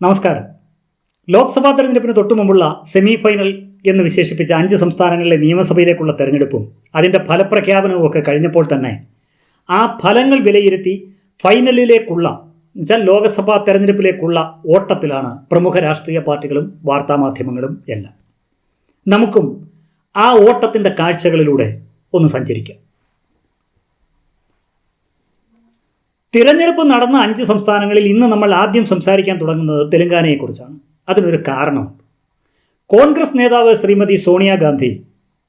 നമസ്കാരം. ലോക്സഭാ തെരഞ്ഞെടുപ്പിന് തൊട്ടുമുമ്പുള്ള semi final എന്ന് വിശേഷിപ്പിച്ച അഞ്ച് സംസ്ഥാനങ്ങളിലെ നിയമസഭയിലേക്കുള്ള തെരഞ്ഞെടുപ്പും അതിന്റെ ഫലപ്രഖ്യാപനവും ഒക്കെ കഴിഞ്ഞപ്പോൾ തന്നെ ആ ഫലങ്ങൾ വിലയിരുത്തി ഫൈനലിലേക്കുള്ള എന്നുവെച്ചാൽ ലോക്സഭാ തെരഞ്ഞെടുപ്പിലേക്കുള്ള ഓട്ടത്തിലാണ് പ്രമുഖ രാഷ്ട്രീയ പാർട്ടികളും വാർത്താമാധ്യമങ്ങളും എല്ലാം. നമുക്കും ആ ഓട്ടത്തിന്റെ കാഴ്ചകളിലൂടെ ഒന്ന് സഞ്ചരിക്കാം. തിരഞ്ഞെടുപ്പ് നടന്ന അഞ്ച് സംസ്ഥാനങ്ങളിൽ ഇന്ന് നമ്മൾ ആദ്യം സംസാരിക്കാൻ തുടങ്ങുന്നത് തെലങ്കാനയെക്കുറിച്ചാണ്. അതിനൊരു കാരണമുണ്ട് കോൺഗ്രസ് നേതാവ് ശ്രീമതി സോണിയാഗാന്ധി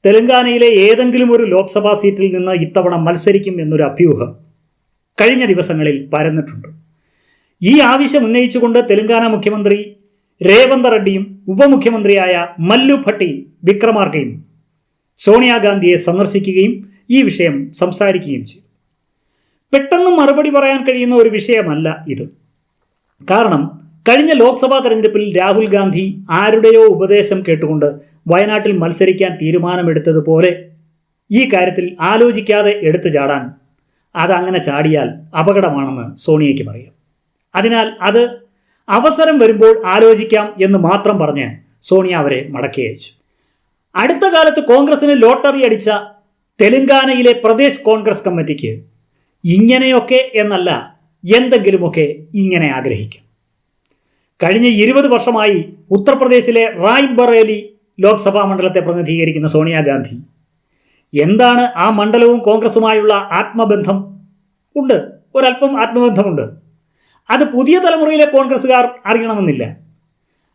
തെലങ്കാനയിലെ ഏതെങ്കിലും ഒരു ലോക്സഭാ സീറ്റിൽ നിന്ന് ഇത്തവണ മത്സരിക്കും എന്നൊരു അഭ്യൂഹം കഴിഞ്ഞ ദിവസങ്ങളിൽ പരന്നിട്ടുണ്ട്. ഈ ആവശ്യം ഉന്നയിച്ചുകൊണ്ട് തെലങ്കാന മുഖ്യമന്ത്രി രേവന്ത് റെഡ്ഡിയും ഉപമുഖ്യമന്ത്രിയായ മല്ലു ഭട്ടി വിക്രമാർക്കയും സോണിയാഗാന്ധിയെ സന്ദർശിക്കുകയും ഈ വിഷയം സംസാരിക്കുകയും ചെയ്തു. പെട്ടെന്ന് മറുപടി പറയാൻ കഴിയുന്ന ഒരു വിഷയമല്ല ഇത്. കാരണം കഴിഞ്ഞ ലോക്സഭാ തെരഞ്ഞെടുപ്പിൽ രാഹുൽ ഗാന്ധി ആരുടെയോ ഉപദേശം കേട്ടുകൊണ്ട് വയനാട്ടിൽ മത്സരിക്കാൻ തീരുമാനമെടുത്തതുപോലെ ഈ കാര്യത്തിൽ ആലോചിക്കാതെ എടുത്തു ചാടാൻ അതങ്ങനെ ചാടിയാൽ അപകടമാണെന്ന് സോണിയയ്ക്കും അറിയാം അതിനാൽ അത് അവസരം വരുമ്പോൾ ആലോചിക്കാം എന്ന് മാത്രം പറഞ്ഞ് സോണിയ അവരെ മടക്കി അയച്ചു. അടുത്ത കാലത്ത് കോൺഗ്രസിന് ലോട്ടറി അടിച്ച തെലങ്കാനയിലെ പ്രദേശ് കോൺഗ്രസ് കമ്മിറ്റിക്ക് ഇങ്ങനെയൊക്കെ എന്നല്ല എന്തെങ്കിലുമൊക്കെ ഇങ്ങനെ ആഗ്രഹിക്കും. കഴിഞ്ഞ ഇരുപത് വർഷമായി ഉത്തർപ്രദേശിലെ റായ്ബറേലി ലോക്സഭാ മണ്ഡലത്തെ പ്രതിനിധീകരിക്കുന്ന സോണിയാഗാന്ധി എന്താണ് ആ മണ്ഡലവും കോൺഗ്രസുമായുള്ള ആത്മബന്ധം? ഉണ്ട് ഒരല്പം ആത്മബന്ധമുണ്ട്. അത് പുതിയ തലമുറയിലെ കോൺഗ്രസ്സുകാർ അറിയണമെന്നില്ല.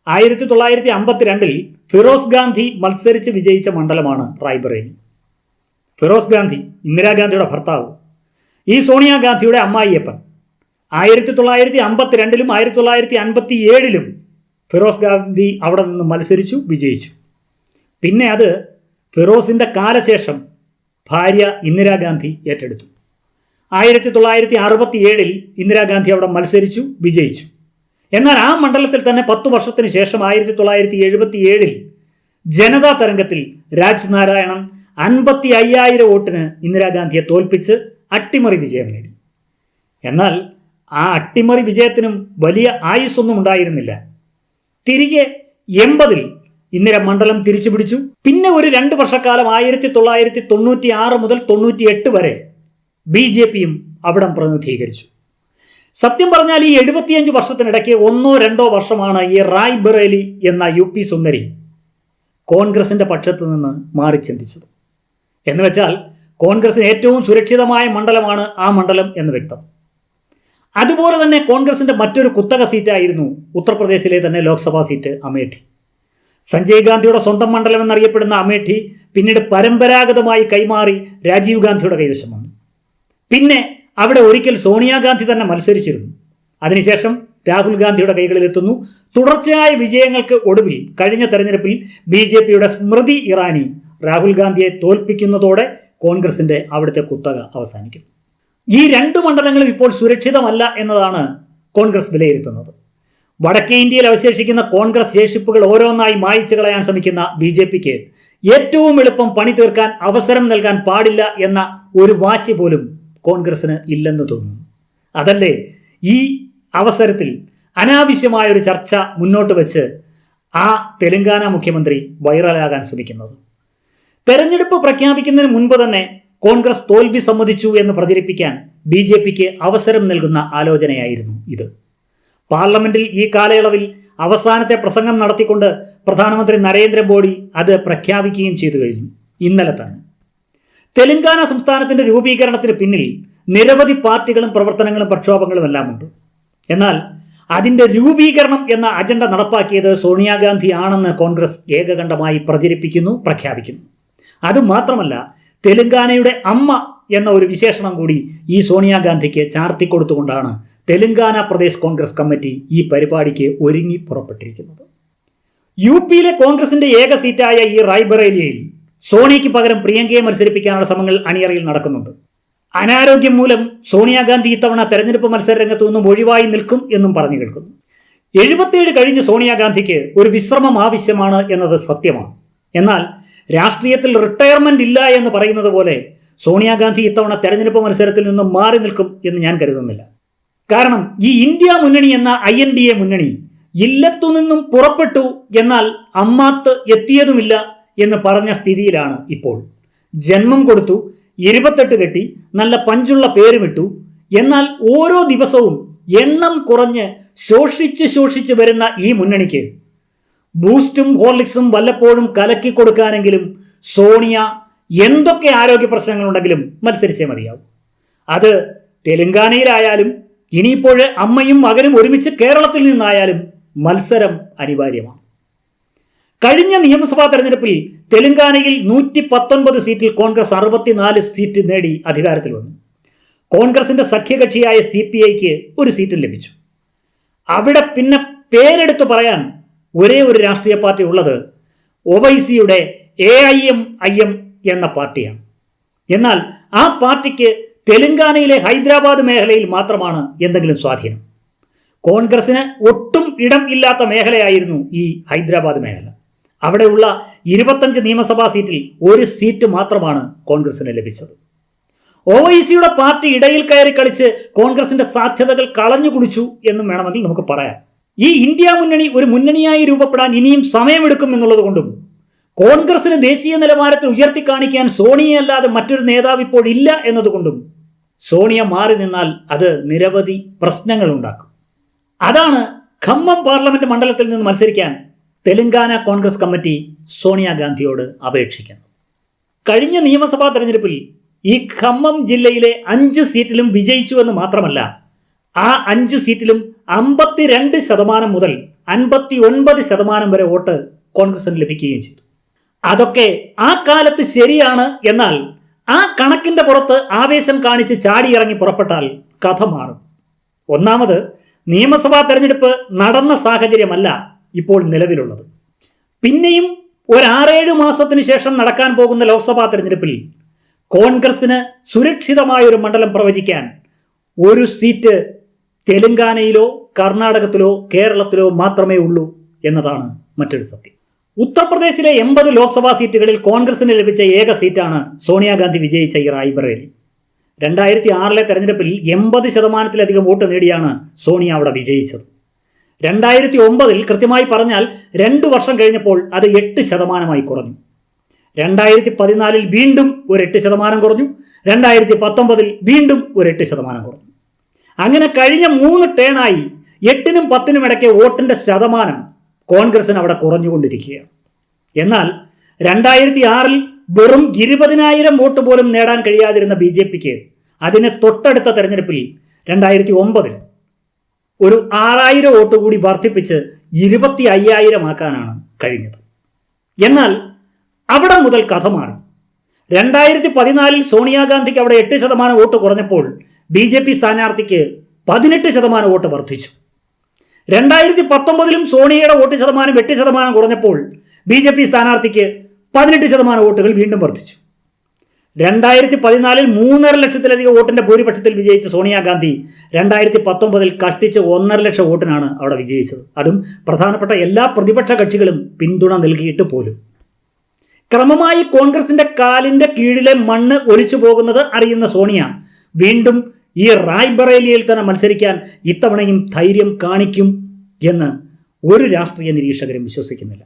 ആയിരത്തി തൊള്ളായിരത്തി അമ്പത്തിരണ്ടിൽ ഫിറോസ് ഗാന്ധി മത്സരിച്ച് വിജയിച്ച മണ്ഡലമാണ് റായ്ബറേലി. ഫിറോസ് ഗാന്ധി ഇന്ദിരാഗാന്ധിയുടെ ഭർത്താവ്. ഈ സോണിയാഗാന്ധിയുടെ അമ്മായിയപ്പൻ. ആയിരത്തി തൊള്ളായിരത്തി അമ്പത്തിരണ്ടിലും ആയിരത്തി തൊള്ളായിരത്തി അൻപത്തി ഏഴിലും ഫിറോസ് ഗാന്ധി അവിടെ നിന്ന് മത്സരിച്ചു വിജയിച്ചു. പിന്നെ അത് ഫിറോസിന്റെ കാലശേഷം ഭാര്യ ഇന്ദിരാഗാന്ധി ഏറ്റെടുത്തു. ആയിരത്തി തൊള്ളായിരത്തി അറുപത്തി ഏഴിൽ ഇന്ദിരാഗാന്ധി അവിടെ മത്സരിച്ചു വിജയിച്ചു. എന്നാൽ ആ മണ്ഡലത്തിൽ തന്നെ പത്തു വർഷത്തിന് ശേഷം ആയിരത്തി തൊള്ളായിരത്തി എഴുപത്തി ഏഴിൽ ജനതാ തരംഗത്തിൽ രാജ് നാരായണൻ അൻപത്തി അയ്യായിരം വോട്ടിന് ഇന്ദിരാഗാന്ധിയെ തോൽപ്പിച്ച് അട്ടിമറി വിജയം നേടി. എന്നാൽ ആ അട്ടിമറി വിജയത്തിനും വലിയ ആയുസ്സൊന്നും ഉണ്ടായിരുന്നില്ല. തിരികെ എൺപതിൽ ഇന്ദിര മണ്ഡലം തിരിച്ചു പിടിച്ചു. പിന്നെ ഒരു രണ്ട് വർഷക്കാലം ആയിരത്തി തൊള്ളായിരത്തി തൊണ്ണൂറ്റി ആറ് മുതൽ തൊണ്ണൂറ്റി എട്ട് വരെ ബി ജെ പിയും അവിടം പ്രതിനിധീകരിച്ചു. സത്യം പറഞ്ഞാൽ ഈ എഴുപത്തിയഞ്ച് വർഷത്തിനിടയ്ക്ക് ഒന്നോ രണ്ടോ വർഷമാണ് ഈ റായ് ബറേലി എന്ന യു പി സുന്ദരി കോൺഗ്രസിന്റെ പക്ഷത്ത് നിന്ന് മാറി ചിന്തിച്ചത്. എന്ന് വെച്ചാൽ കോൺഗ്രസിന് ഏറ്റവും സുരക്ഷിതമായ മണ്ഡലമാണ് ആ മണ്ഡലം എന്ന് വ്യക്തം. അതുപോലെ തന്നെ കോൺഗ്രസിന്റെ മറ്റൊരു കുത്തക സീറ്റായിരുന്നു ഉത്തർപ്രദേശിലെ തന്നെ ലോക്സഭാ സീറ്റ് അമേഠി. സഞ്ജയ് ഗാന്ധിയുടെ സ്വന്തം മണ്ഡലം എന്നറിയപ്പെടുന്ന അമേഠി പിന്നീട് പരമ്പരാഗതമായി കൈമാറി രാജീവ് ഗാന്ധിയുടെ കൈവശം വന്നു പിന്നെ അവിടെ ഒരിക്കൽ സോണിയാഗാന്ധി തന്നെ മത്സരിച്ചിരുന്നു. അതിനുശേഷം രാഹുൽ ഗാന്ധിയുടെ കൈകളിലെത്തുന്നു. തുടർച്ചയായ വിജയങ്ങൾക്ക് ഒടുവിൽ കഴിഞ്ഞ തെരഞ്ഞെടുപ്പിൽ ബി ജെ പിയുടെ സ്മൃതി ഇറാനി രാഹുൽ ഗാന്ധിയെ തോൽപ്പിക്കുന്നതോടെ കോൺഗ്രസിന്റെ അവിടുത്തെ കുത്തക അവസാനിക്കും. ഈ രണ്ട് മണ്ഡലങ്ങളും ഇപ്പോൾ സുരക്ഷിതമല്ല എന്നതാണ് കോൺഗ്രസ് വിലയിരുത്തുന്നത്. വടക്കേ ഇന്ത്യയിൽ അവശേഷിക്കുന്ന കോൺഗ്രസ് ശേഷിപ്പുകൾ ഓരോന്നായി മായിച്ചു കളയാൻ ശ്രമിക്കുന്ന ബി ജെ പിക്ക് ഏറ്റവും എളുപ്പം പണി തീർക്കാൻ അവസരം നൽകാൻ പാടില്ല എന്ന ഒരു വാശി പോലും കോൺഗ്രസിന് ഇല്ലെന്ന് തോന്നുന്നു. അതല്ലേ ഈ അവസരത്തിൽ അനാവശ്യമായ ഒരു ചർച്ച മുന്നോട്ട് വെച്ച് ആ തെലങ്കാന മുഖ്യമന്ത്രി വൈറലാകാൻ ശ്രമിക്കുന്നത്? തെരഞ്ഞെടുപ്പ് പ്രഖ്യാപിക്കുന്നതിന് മുൻപ് തന്നെ കോൺഗ്രസ് തോൽവി സമ്മതിച്ചു എന്ന് പ്രചരിപ്പിക്കാൻ ബി ജെ പിക്ക് അവസരം നൽകുന്ന ആലോചനയായിരുന്നു ഇത്. പാർലമെന്റിൽ ഈ കാലയളവിൽ അവസാനത്തെ പ്രസംഗം നടത്തിക്കൊണ്ട് പ്രധാനമന്ത്രി നരേന്ദ്രമോദി അത് പ്രഖ്യാപിക്കുകയും ചെയ്തു കഴിഞ്ഞു. ഇന്നലെ തന്നെ. തെലങ്കാന സംസ്ഥാനത്തിന്റെ രൂപീകരണത്തിന് പിന്നിൽ നിരവധി പാർട്ടികളും പ്രവർത്തനങ്ങളും പ്രക്ഷോഭങ്ങളും എല്ലാം ഉണ്ട് എന്നാൽ അതിന്റെ രൂപീകരണം എന്ന അജണ്ട നടപ്പാക്കിയത് സോണിയാഗാന്ധി ആണെന്ന് കോൺഗ്രസ് ഏകകണ്ഠമായി പ്രചരിപ്പിക്കുന്നു പ്രഖ്യാപിക്കുന്നു. അതുമാത്രമല്ല തെലുങ്കാനയുടെ അമ്മ എന്ന ഒരു വിശേഷണം കൂടി ഈ സോണിയാഗാന്ധിക്ക് ചാർത്തിക്കൊടുത്തുകൊണ്ടാണ് തെലുങ്കാന പ്രദേശ് കോൺഗ്രസ് കമ്മിറ്റി ഈ പരിപാടിക്ക് ഒരുങ്ങി പുറപ്പെട്ടിരിക്കുന്നത്. യു പിയിലെ കോൺഗ്രസിന്റെ ഏക സീറ്റായ ഈ റായ്ബറേലിയയിൽ സോണിയയ്ക്ക് പകരം പ്രിയങ്കയെ മത്സരിപ്പിക്കാനുള്ള ശ്രമങ്ങൾ അണിയറയിൽ നടക്കുന്നുണ്ട്. അനാരോഗ്യം മൂലം സോണിയാഗാന്ധി ഇത്തവണ തെരഞ്ഞെടുപ്പ് മത്സര രംഗത്തു നിന്നും ഒഴിവായി നിൽക്കും എന്നും പറഞ്ഞു കേൾക്കുന്നു. എഴുപത്തിയേഴ് കഴിഞ്ഞ് സോണിയാഗാന്ധിക്ക് ഒരു വിശ്രമം ആവശ്യമാണ് എന്നത് സത്യമാണ്. എന്നാൽ രാഷ്ട്രീയത്തിൽ റിട്ടയർമെന്റ് ഇല്ല എന്ന് പറയുന്നത് പോലെ സോണിയാഗാന്ധി ഇത്തവണ തെരഞ്ഞെടുപ്പ് മത്സരത്തിൽ നിന്നും മാറി നിൽക്കും എന്ന് ഞാൻ കരുതുന്നില്ല. കാരണം ഈ ഇന്ത്യ മുന്നണി എന്ന ഐ എൻ ഡി എ മുന്നണി ഇല്ലത്തു നിന്നും പുറപ്പെട്ടു എന്നാൽ അമ്മാത്ത് എത്തിയതുമില്ല എന്ന് പറഞ്ഞ സ്ഥിതിയിലാണ് ഇപ്പോൾ. ജന്മം കൊടുത്തു ഇരുപത്തെട്ട് കെട്ടി നല്ല പഞ്ചുള്ള പേരുമിട്ടു. എന്നാൽ ഓരോ ദിവസവും എണ്ണം കുറഞ്ഞ് ശോഷിച്ച് ശോഷിച്ച് വരുന്ന ഈ മുന്നണിക്ക് ബൂസ്റ്റും ഹോർലിക്സും വല്ലപ്പോഴും കലക്കി കൊടുക്കാനെങ്കിലും സോണിയ എന്തൊക്കെ ആരോഗ്യ പ്രശ്നങ്ങളുണ്ടെങ്കിലും മത്സരിച്ചേ മതിയാവും. അത് തെലങ്കാനയിലായാലും ഇനിയിപ്പോൾ അമ്മയും മകനും ഒരുമിച്ച് കേരളത്തിൽ നിന്നായാലും മത്സരം അനിവാര്യമാണ്. കഴിഞ്ഞ നിയമസഭാ തെരഞ്ഞെടുപ്പിൽ തെലങ്കാനയിൽ നൂറ്റി പത്തൊൻപത് സീറ്റിൽ കോൺഗ്രസ് അറുപത്തിനാല് സീറ്റ് നേടി അധികാരത്തിൽ വന്നു. കോൺഗ്രസിന്റെ സഖ്യകക്ഷിയായ സി പി ഐക്ക് ഒരു സീറ്റും ലഭിച്ചു. അവിടെ പിന്നെ പേരെടുത്ത് പറയാൻ ഒരേ ഒരു രാഷ്ട്രീയ പാർട്ടി ഉള്ളത് ഒവൈസിയുടെ A I M I M എന്ന പാർട്ടിയാണ്. എന്നാൽ ആ പാർട്ടിക്ക് തെലങ്കാനയിലെ ഹൈദരാബാദ് മേഖലയിൽ മാത്രമാണ് എന്തെങ്കിലും സ്വാധീനം. കോൺഗ്രസിന് ഒട്ടും ഇടം ഇല്ലാത്ത മേഖലയായിരുന്നു ഈ ഹൈദരാബാദ് മേഖല. അവിടെയുള്ള ഇരുപത്തഞ്ച് നിയമസഭാ സീറ്റിൽ ഒരു സീറ്റ് മാത്രമാണ് കോൺഗ്രസിന് ലഭിച്ചത്. ഒവൈസിയുടെ പാർട്ടി ഇടയിൽ കയറി കളിച്ച് കോൺഗ്രസിന്റെ സാധ്യതകൾ കളഞ്ഞു കുടിച്ചു എന്നും വേണമെങ്കിൽ നമുക്ക് പറയാം. ഈ ഇന്ത്യ മുന്നണി ഒരു മുന്നണിയായി രൂപപ്പെടാൻ ഇനിയും സമയമെടുക്കും എന്നുള്ളത് കൊണ്ടും കോൺഗ്രസിന് ദേശീയ നിലവാരത്തിൽ ഉയർത്തി കാണിക്കാൻ സോണിയയല്ലാതെ മറ്റൊരു നേതാവ് ഇപ്പോൾ ഇല്ല എന്നതുകൊണ്ടും സോണിയ മാറി നിന്നാൽ അത് നിരവധി പ്രശ്നങ്ങൾ ഉണ്ടാക്കും. അതാണ് ഖമ്മം പാർലമെന്റ് മണ്ഡലത്തിൽ നിന്ന് മത്സരിക്കാൻ തെലങ്കാന കോൺഗ്രസ് കമ്മിറ്റി സോണിയാഗാന്ധിയോട് അപേക്ഷിക്കുന്നത്. കഴിഞ്ഞ നിയമസഭാ തെരഞ്ഞെടുപ്പിൽ ഈ ഖമ്മം ജില്ലയിലെ അഞ്ച് സീറ്റിലും വിജയിച്ചു എന്ന് മാത്രമല്ല ആ അഞ്ച് സീറ്റിലും അമ്പത്തിരണ്ട് ശതമാനം മുതൽ അൻപത്തി ഒൻപത് ശതമാനം വരെ വോട്ട് കോൺഗ്രസിന് ലഭിക്കുകയും ചെയ്തു. അതൊക്കെ ആ കാലത്ത് ശരിയാണ് എന്നാൽ ആ കണക്കിന്റെ പുറത്ത് ആവേശം കാണിച്ച് ചാടിയിറങ്ങി പുറപ്പെട്ടാൽ കഥ മാറും. ഒന്നാമത് നിയമസഭാ തെരഞ്ഞെടുപ്പ് നടന്ന സാഹചര്യമല്ല ഇപ്പോൾ നിലവിലുള്ളത്. പിന്നെയും ഒരു ആറേഴ് മാസത്തിന് ശേഷം നടക്കാൻ പോകുന്ന ലോക്സഭാ തെരഞ്ഞെടുപ്പിൽ കോൺഗ്രസിന് സുരക്ഷിതമായ ഒരു മണ്ഡലം പ്രവചിക്കാൻ ഒരു സീറ്റ് തെലങ്കാനയിലോ കർണാടകത്തിലോ കേരളത്തിലോ മാത്രമേ ഉള്ളൂ എന്നതാണ് മറ്റൊരു സത്യം. ഉത്തർപ്രദേശിലെ എൺപത് ലോക്സഭാ സീറ്റുകളിൽ കോൺഗ്രസിന് ലഭിച്ച ഏക സീറ്റാണ് സോണിയാഗാന്ധി വിജയിച്ച ഈ റായ്ബറേലി രണ്ടായിരത്തി ആറിലെ തെരഞ്ഞെടുപ്പിൽ എൺപത് ശതമാനത്തിലധികം വോട്ട് നേടിയാണ് സോണിയ അവിടെ വിജയിച്ചത്. രണ്ടായിരത്തി ഒമ്പതിൽ കൃത്യമായി പറഞ്ഞാൽ രണ്ടു വർഷം കഴിഞ്ഞപ്പോൾ അത് എട്ട് ശതമാനമായി കുറഞ്ഞു. രണ്ടായിരത്തി പതിനാലിൽ വീണ്ടും ഒരു എട്ട് ശതമാനം കുറഞ്ഞു. രണ്ടായിരത്തി പത്തൊമ്പതിൽ വീണ്ടും ഒരു എട്ട് ശതമാനം കുറഞ്ഞു. അങ്ങനെ കഴിഞ്ഞ മൂന്ന് ടേണായി എട്ടിനും പത്തിനും ഇടയ്ക്ക് വോട്ടിന്റെ ശതമാനം കോൺഗ്രസിന് അവിടെ കുറഞ്ഞുകൊണ്ടിരിക്കുകയാണ്. എന്നാൽ രണ്ടായിരത്തി ആറിൽ വെറും ഇരുപതിനായിരം വോട്ട് പോലും നേടാൻ കഴിയാതിരുന്ന ബി ജെ പിക്ക് അതിനെ തൊട്ടടുത്ത തെരഞ്ഞെടുപ്പിൽ രണ്ടായിരത്തി ഒമ്പതിൽ ഒരു ആറായിരം വോട്ട് കൂടി വർദ്ധിപ്പിച്ച് ഇരുപത്തി അയ്യായിരം ആക്കാനാണ് കഴിഞ്ഞത്. എന്നാൽ അവിടെ മുതൽ കഥ മാറി. രണ്ടായിരത്തി പതിനാലിൽ സോണിയാഗാന്ധിക്ക് അവിടെ എട്ട് ശതമാനം വോട്ട് കുറഞ്ഞപ്പോൾ ബി ജെ പി സ്ഥാനാർത്ഥിക്ക് പതിനെട്ട് ശതമാനം വോട്ട് വർദ്ധിച്ചു. രണ്ടായിരത്തി പത്തൊമ്പതിലും സോണിയയുടെ വോട്ട് ശതമാനം എട്ട് ശതമാനം കുറഞ്ഞപ്പോൾ ബി ജെ പി സ്ഥാനാർത്ഥിക്ക് പതിനെട്ട് ശതമാനം വോട്ടുകൾ വീണ്ടും വർദ്ധിച്ചു. രണ്ടായിരത്തി പതിനാലിൽ മൂന്നര ലക്ഷത്തിലധികം വോട്ടിന്റെ ഭൂരിപക്ഷത്തിൽ വിജയിച്ച സോണിയാഗാന്ധി രണ്ടായിരത്തി പത്തൊമ്പതിൽ കഷ്ടിച്ച് ഒന്നര ലക്ഷം വോട്ടിനാണ് അവിടെ വിജയിച്ചത്. അതും പ്രധാനപ്പെട്ട എല്ലാ പ്രതിപക്ഷ കക്ഷികളും പിന്തുണ നൽകിയിട്ട് പോലും. ക്രമമായി കോൺഗ്രസിന്റെ കാലിന്റെ കീഴിലെ മണ്ണ് ഒലിച്ചു പോകുന്നത് അറിയുന്ന സോണിയ വീണ്ടും ഈ റായ്ബറേലിയിൽ തന്നെ മത്സരിക്കാൻ ഇത്തവണയും ധൈര്യം കാണിക്കും എന്ന് ഒരു രാഷ്ട്രീയ നിരീക്ഷകരും വിശ്വസിക്കുന്നില്ല.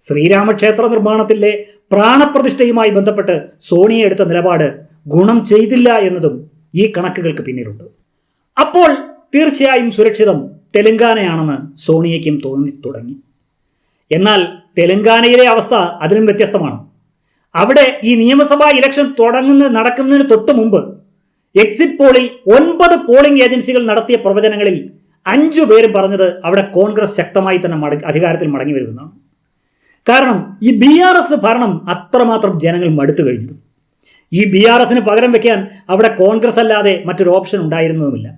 ശ്രീരാമക്ഷേത്ര നിർമ്മാണത്തിലെ പ്രാണപ്രതിഷ്ഠയുമായി ബന്ധപ്പെട്ട് സോണിയ എടുത്ത നിലപാട് ഗുണം ചെയ്തില്ല എന്നതും ഈ കണക്കുകൾക്ക് പിന്നിലുണ്ട്. അപ്പോൾ തീർച്ചയായും സുരക്ഷിതം തെലങ്കാനയാണെന്ന് സോണിയയ്ക്കും തോന്നി തുടങ്ങി. എന്നാൽ തെലങ്കാനയിലെ അവസ്ഥ അതിനും വ്യത്യസ്തമാണ്. അവിടെ ഈ നിയമസഭാ ഇലക്ഷൻ തുടങ്ങുന്ന നടക്കുന്നതിന് തൊട്ട് മുമ്പ് എക്സിറ്റ് പോളിൽ ഒൻപത് പോളിംഗ് ഏജൻസികൾ നടത്തിയ പ്രവചനങ്ങളിൽ അഞ്ചു പേരും പറഞ്ഞത് അവിടെ കോൺഗ്രസ് ശക്തമായി തന്നെ അധികാരത്തിൽ മടങ്ങി വരുമെന്നാണ്. കാരണം ഈ ബി ആർ എസ് ഭരണം അത്രമാത്രം ജനങ്ങൾ മടുത്തു കഴിഞ്ഞു. ഈ ബി ആർ എസിന് പകരം വെക്കാൻ അവിടെ കോൺഗ്രസ് അല്ലാതെ മറ്റൊരു ഓപ്ഷൻ ഉണ്ടായിരുന്നതുമില്ല.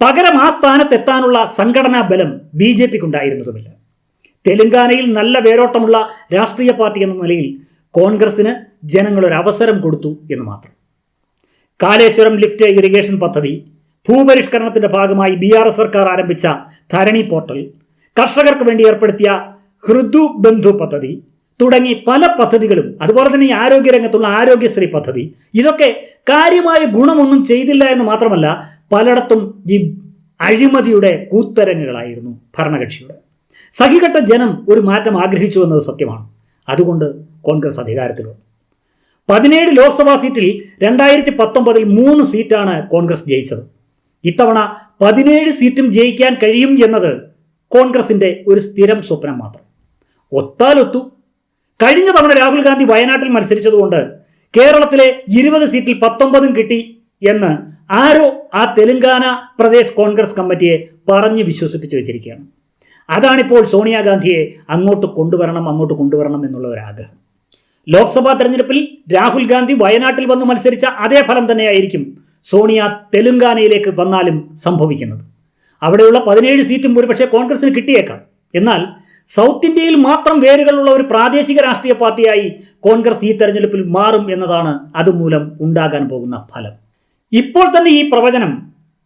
പകരം ആ സ്ഥാനത്തെത്താനുള്ള സംഘടനാ ബലം ബി ജെ പിക്ക് ഉണ്ടായിരുന്നതുമില്ല തെലങ്കാനയിൽ നല്ല വേരോട്ടമുള്ള രാഷ്ട്രീയ പാർട്ടി എന്ന നിലയിൽ കോൺഗ്രസിന് ജനങ്ങളൊരവസരം കൊടുത്തു എന്ന് മാത്രം. കാലേശ്വരം ലിഫ്റ്റ് ഇറിഗേഷൻ പദ്ധതി. ഭൂപരിഷ്കരണത്തിന്റെ ഭാഗമായി ബി ആർ എസ് സർക്കാർ ആരംഭിച്ച ധരണി പോർട്ടൽ. കർഷകർക്ക് വേണ്ടി ഏർപ്പെടുത്തിയ ഹൃദു ബന്ധു പദ്ധതി. തുടങ്ങി പല പദ്ധതികളും അതുപോലെ തന്നെ ഈ ആരോഗ്യരംഗത്തുള്ള ആരോഗ്യശ്രീ പദ്ധതി. ഇതൊക്കെ കാര്യമായ ഗുണമൊന്നും ചെയ്തില്ല എന്ന് മാത്രമല്ല പലയിടത്തും ഈ അഴിമതിയുടെ കൂത്തരങ്ങുകളായിരുന്നു ഭരണകക്ഷിയുടെ. സഹികെട്ട ജനം ഒരു മാറ്റം ആഗ്രഹിച്ചു എന്നത് സത്യമാണ്. അതുകൊണ്ട് കോൺഗ്രസ് അധികാരത്തിൽ വന്നു പതിനേഴ് ലോക്സഭാ സീറ്റിൽ രണ്ടായിരത്തി പത്തൊമ്പതിൽ മൂന്ന് സീറ്റാണ് കോൺഗ്രസ് ജയിച്ചത്. ഇത്തവണ പതിനേഴ് സീറ്റും ജയിക്കാൻ കഴിയും എന്നത് കോൺഗ്രസിന്റെ ഒരു സ്ഥിരം സ്വപ്നം മാത്രം. ഒത്താലൊത്തു. കഴിഞ്ഞ തവണ രാഹുൽ ഗാന്ധി വയനാട്ടിൽ മത്സരിച്ചതുകൊണ്ട് കേരളത്തിലെ ഇരുപത് സീറ്റിൽ പത്തൊമ്പതും കിട്ടി എന്ന് ആരോ ആ തെലങ്കാന പ്രദേശ് കോൺഗ്രസ് കമ്മിറ്റിയെ പറഞ്ഞ് വിശ്വസിപ്പിച്ച് വെച്ചിരിക്കുകയാണ്. അതാണിപ്പോൾ സോണിയാഗാന്ധിയെ അങ്ങോട്ട് കൊണ്ടുവരണം അങ്ങോട്ട് കൊണ്ടുവരണം എന്നുള്ള ഒരു ആഗ്രഹം ലോക്സഭാ തെരഞ്ഞെടുപ്പിൽ രാഹുൽ ഗാന്ധി വയനാട്ടിൽ വന്ന് മത്സരിച്ച അതേ ഫലം തന്നെയായിരിക്കും സോണിയ തെലുങ്കാനയിലേക്ക് വന്നാലും സംഭവിക്കുന്നത്. അവിടെയുള്ള പതിനേഴ് സീറ്റും ഒരുപക്ഷെ കോൺഗ്രസിന് കിട്ടിയേക്കാം. എന്നാൽ സൗത്ത് ഇന്ത്യയിൽ മാത്രം വേരുകളുള്ള ഒരു പ്രാദേശിക രാഷ്ട്രീയ പാർട്ടിയായി കോൺഗ്രസ് ഈ തെരഞ്ഞെടുപ്പിൽ മാറും എന്നതാണ് അതുമൂലം ഉണ്ടാകാൻ പോകുന്ന ഫലം. ഇപ്പോൾ തന്നെ ഈ പ്രവചനം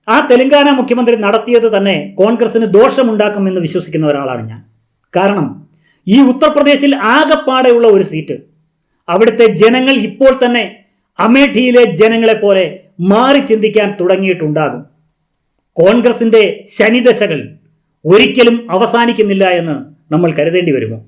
ആ തെലങ്കാന മുഖ്യമന്ത്രി നടത്തിയത് തന്നെ കോൺഗ്രസിന് ദോഷമുണ്ടാക്കുമെന്ന് വിശ്വസിക്കുന്ന ഒരാളാണ് ഞാൻ. കാരണം ഈ ഉത്തർപ്രദേശിൽ ആകെപ്പാടെയുള്ള ഒരു സീറ്റ് അവിടുത്തെ ജനങ്ങൾ ഇപ്പോൾ തന്നെ അമേഠിയിലെ ജനങ്ങളെ പോലെ മാറി ചിന്തിക്കാൻ തുടങ്ങിയിട്ടുണ്ടാകും. കോൺഗ്രസിന്റെ ശനിദശകൾ ഒരിക്കലും അവസാനിക്കുന്നില്ല എന്ന് നമ്മൾ കരുതേണ്ടി വരുമോ?